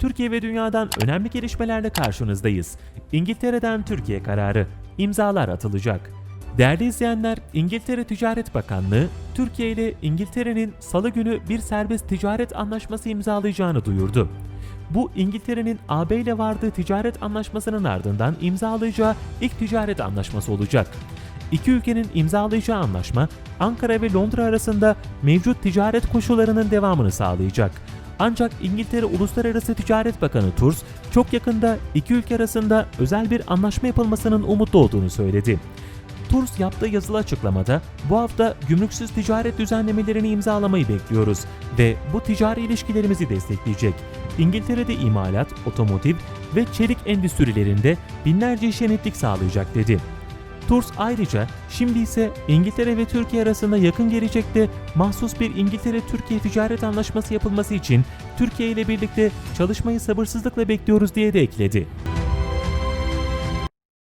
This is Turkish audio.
Türkiye ve dünyadan önemli gelişmelerle karşınızdayız. İngiltere'den Türkiye kararı. İmzalar atılacak. Değerli izleyenler, İngiltere Ticaret Bakanlığı, Türkiye ile İngiltere'nin salı günü bir serbest ticaret anlaşması imzalayacağını duyurdu. Bu İngiltere'nin AB ile vardığı ticaret anlaşmasının ardından imzalayacağı ilk ticaret anlaşması olacak. İki ülkenin imzalayacağı anlaşma Ankara ve Londra arasında mevcut ticaret koşullarının devamını sağlayacak. Ancak İngiltere Uluslararası Ticaret Bakanı Turs çok yakında iki ülke arasında özel bir anlaşma yapılmasının umutlu olduğunu söyledi. Turs yaptığı yazılı açıklamada bu hafta gümrüksüz ticaret düzenlemelerini imzalamayı bekliyoruz ve bu ticari ilişkilerimizi destekleyecek. İngiltere'de imalat, otomotiv ve çelik endüstrilerinde binlerce işe netlik sağlayacak dedi. Turs ayrıca şimdi ise İngiltere ve Türkiye arasında yakın gelecekte mahsus bir İngiltere-Türkiye ticaret anlaşması yapılması için Türkiye ile birlikte çalışmayı sabırsızlıkla bekliyoruz diye de ekledi.